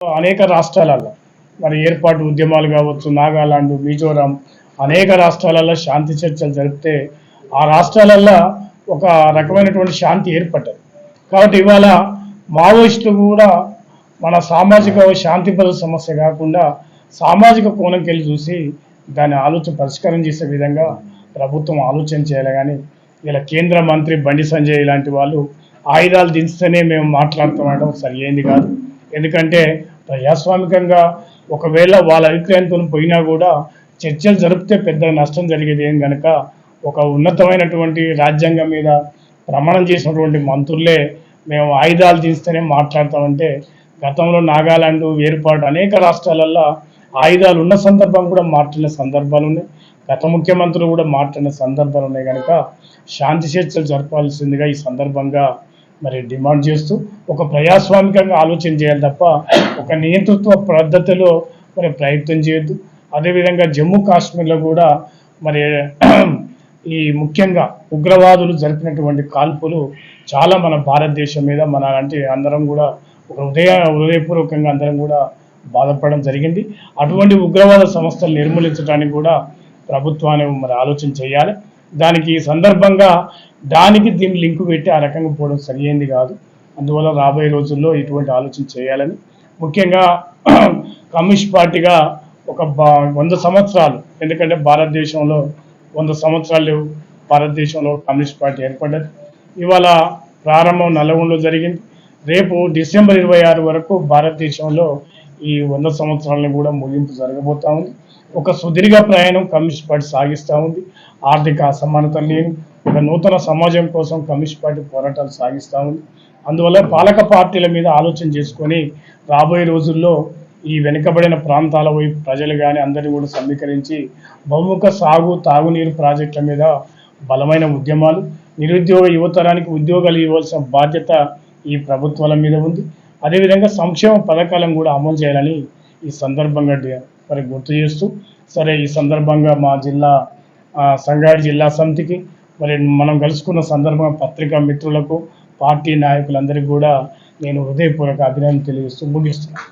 అనేక రాష్ట్రాలలో మరి ఏర్పాటు ఉద్యమాలు కావచ్చు నాగాలాండ్ మిజోరాం అనేక రాష్ట్రాలలో శాంతి చర్చలు జరిపితే ఆ రాష్ట్రాలలో ఒక రకమైనటువంటి శాంతి ఏర్పడ్డది. కాబట్టి ఇవాళ మావోయిస్టులు కూడా మన సామాజిక శాంతి భద్రత సమస్య కాకుండా సామాజిక కోణంకెళ్ళి చూసి దాన్ని ఆలోచన పరిష్కారం చేసే విధంగా ప్రభుత్వం ఆలోచన చేయాలి కానీ ఇలా కేంద్ర మంత్రి బండి సంజయ్ ఇలాంటి వాళ్ళు ఆయుధాలు దించితేనే మేము మాట్లాడుతున్నాం సరి అయింది కాదు. ఎందుకంటే ప్రజాస్వామికంగా ఒకవేళ వాళ్ళ అభిప్రాయంతో పోయినా కూడా చర్చలు జరిపితే పెద్ద నష్టం జరిగేది ఏం కనుక ఒక ఉన్నతమైనటువంటి రాజ్యాంగం మీద ప్రమాణం చేసినటువంటి మంత్రులే మేము ఆయుధాలు తీస్తేనే మాట్లాడతామంటే గతంలో నాగాలాండ్ ఏర్పాటు అనేక రాష్ట్రాలల్లో ఆయుధాలు ఉన్న సందర్భం కూడా మాట్లాడిన సందర్భాలు ఉన్నాయి. గత ముఖ్యమంత్రులు కూడా మాట్లాడిన సందర్భాలు ఉన్నాయి కనుక శాంతి చర్చలు జరపాల్సిందిగా ఈ సందర్భంగా మరి డిమాండ్ చేస్తూ ఒక ప్రజాస్వామికంగా ఆలోచన చేయాలి తప్ప ఒక నియంతృత్వ పద్ధతిలో మరి ప్రయత్నం చేయొద్దు. అదేవిధంగా జమ్మూ కాశ్మీర్లో కూడా మరి ఈ ముఖ్యంగా ఉగ్రవాదులు జరిపినటువంటి కాల్పులు చాలా మన భారతదేశం మీద మన అంటే అందరం కూడా ఒక హృదయ హృదయపూర్వకంగా అందరం కూడా బాధపడడం జరిగింది. అటువంటి ఉగ్రవాద సంస్థలు నిర్మూలించడానికి కూడా ప్రభుత్వాన్ని మరి ఆలోచన చేయాలి. దానికి ఈ సందర్భంగా దానికి దీన్ని లింకు పెట్టి ఆ రకంగా పోవడం సరియైంది కాదు. అందువల్ల రాబోయే రోజుల్లో ఇటువంటి ఆలోచన చేయాలని ముఖ్యంగా కమ్యూనిస్ట్ పార్టీగా ఒక బా- వంద సంవత్సరాలు ఎందుకంటే భారతదేశంలో వంద సంవత్సరాలు భారతదేశంలో కమ్యూనిస్ట్ పార్టీ ఏర్పడ్డది. ఇవాళ ప్రారంభం నల్లగొండలో జరిగింది. రేపు డిసెంబర్ ఇరవై ఆరు వరకు భారతదేశంలో ఈ వంద సంవత్సరాలను కూడా ముగింపు జరగబోతా ఉంది. ఒక సుదీర్ఘ ప్రయాణం కమ్యూనిస్ట్ పార్టీ సాగిస్తూ ఉంది. ఆర్థిక అసమానత లేని ఒక నూతన సమాజం కోసం కమ్యూనిస్ట్ పార్టీ పోరాటాలు సాగిస్తూ ఉంది. అందువల్ల పాలక పార్టీల మీద ఆలోచన చేసుకొని రాబోయే రోజుల్లో ఈ వెనుకబడిన ప్రాంతాల వైపు ప్రజలు కానీ అందరినీ కూడా సమీకరించి బహుముఖ సాగు తాగునీరు ప్రాజెక్టుల మీద బలమైన ఉద్యమాలు నిరుద్యోగ యువతరానికి ఉద్యోగాలు ఇవ్వాల్సిన బాధ్యత ఈ ప్రభుత్వాల మీద ఉంది. అదేవిధంగా సంక్షేమ పథకాలను కూడా అమలు చేయాలని ఈ సందర్భంగా మరి గుర్తు చేస్తూ సరే ఈ సందర్భంగా మా జిల్లా ఆ, సంగారెడ్డి జిల్లా సమితికి మరి మనం కలుసుకున్న సందర్భంగా పత్రికా మిత్రులకు పార్టీ నాయకులందరికీ కూడా నేను హృదయపూర్వక అభినందన తెలియజేస్తూ ముగిస్తున్నాను.